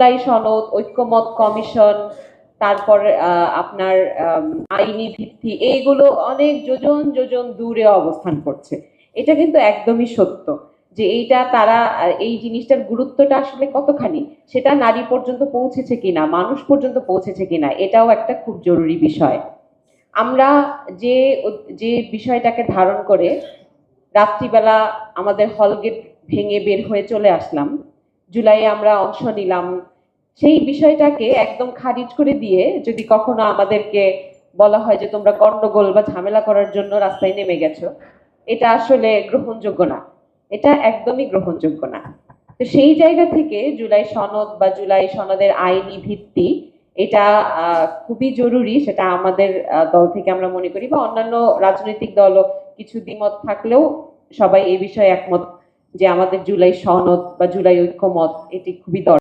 জুলাই সনদ, ঐক্যমত কমিশন, তারপর আপনার আইনি ভিত্তি, এইগুলো অনেক যোজন যোজন দূরে অবস্থান করছে। এটা কিন্তু একদমই সত্য যে এইটা তারা, এই জিনিসটার গুরুত্বটা আসলে কতখানি, সেটা নারী পর্যন্ত পৌঁছেছে কিনা, মানুষ পর্যন্ত পৌঁছেছে কিনা, এটাও একটা খুব জরুরি বিষয়। আমরা যে যে বিষয়টাকে ধারণ করে রাত্রিবেলা আমাদের হলগেট ভেঙে বের হয়ে চলে আসলাম জুলাইয়ে আমরা অংশ নিলাম। সেই বিষয়টাকে একদম খারিজ করে দিয়ে যদি কখনো আমাদেরকে বলা হয় যে তোমরা গন্ডগোল বা ঝামেলা করার জন্য রাস্তায় নেমে গেছো, এটা আসলে গ্রহণযোগ্য না। এটা একদমই গ্রহণযোগ্য না। তো সেই জায়গা থেকে জুলাই সনদ বা জুলাই সনদের আইনি ভিত্তি এটা খুবই জরুরি, সেটা আমাদের দল থেকে আমরা মনে করি বা অন্যান্য রাজনৈতিক দলও কিছু দ্বিমত থাকলেও সবাই এই বিষয়ে একমত। যে আমাদের জুলাই সনদ বা জুলাই ঐক্যমত এটি খুবই দরকার।